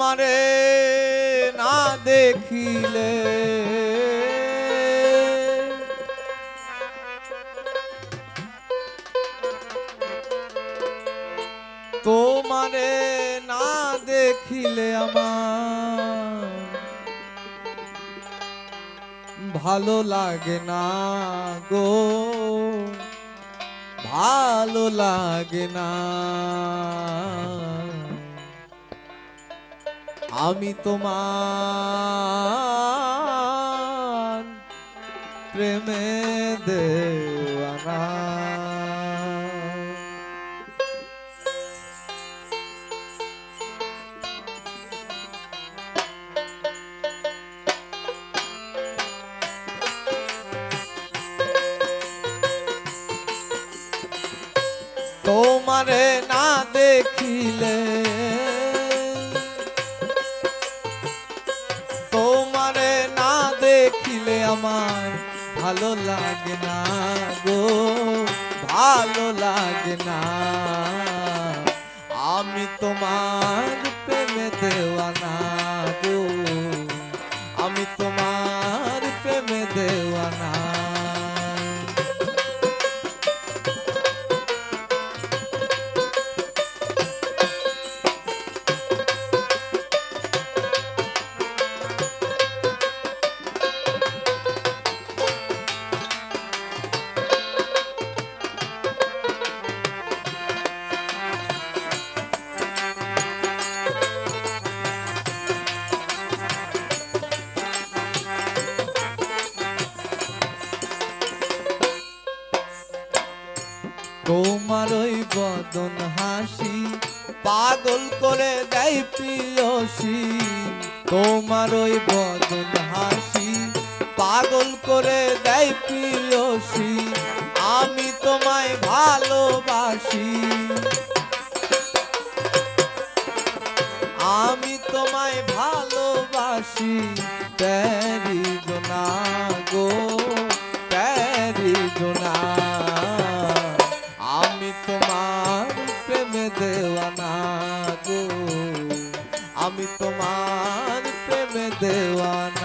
তোমারে না দেখিলে। তোমারে না দেখিলে আমার ভালো লাগে না গো ভালো লাগে না। আমি তোমার প্রেমে তোমারে না দেখিলে ভালো লাগে না গো ভালো লাগে না। আমি তোমার প্রেমে দেওয়ানা গো আমি তোমার তোমার ওই বদন হাসি পাগল করে দেয় প্রিয়সী তোমার ওই বদন হাসি পাগল করে দেয় প্রিয়সী আমি তোমায় ভালোবাসি। আমি তোমায় ভালোবাসি। জোনা গো। আমি তোমার প্রেমে দেওয়ানা।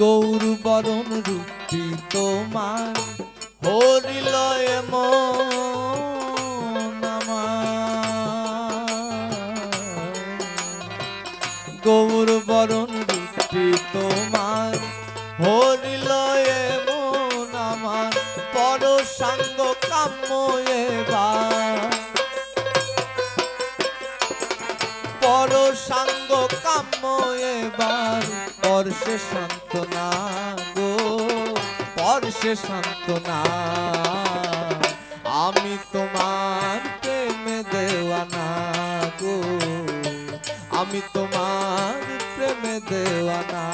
গৌর বরণ রূপী তোমার। হরিলয়। গৌর বরণ রূপী তোমার। হরিলয় মন আমার। পর সাঙ্গ কাম্য এবার। সাঙ্গ কাম্য এবার। পরশে সান্ত্বনা গো, পরশে সান্ত্বনা। আমি তোমার প্রেমে দেওয়ানা গো, আমি তোমার প্রেমে দেওয়ানা।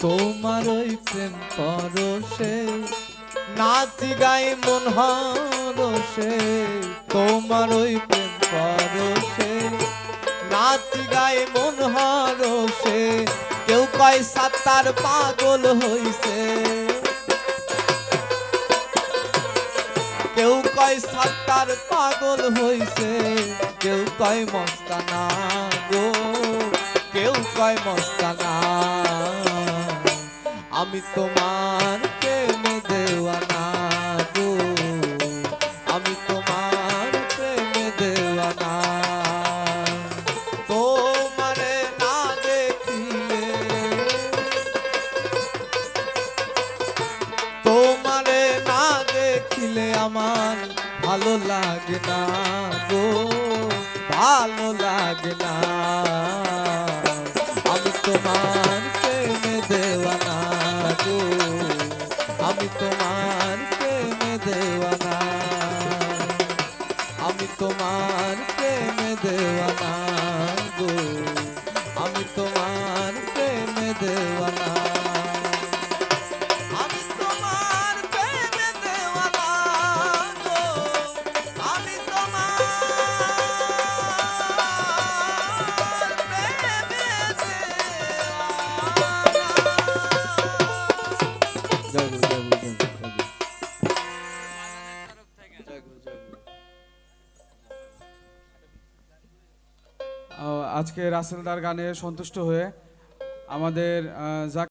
তোমার ওই প্রেম পরশে নাচি গাই মন হরসে তোমার ওই প্রেম পরশে নাচি গাই মন হরসে কেউ কয় সাতার পাগল হইছে। কেউ কয় সাতার পাগল হইছে। কেউ কয় মস্তানা গো। কেউ কয় মস্তানা আমি তোমার প্রেমে গো। আমি তোমার না দেখিলে। না দেখিলে আমার ভালো লাগে না গো। ভালো লাগে না। আমি তোমার গো আজকে রাসেলদার গানে সন্তুষ্ট হয়ে আমাদের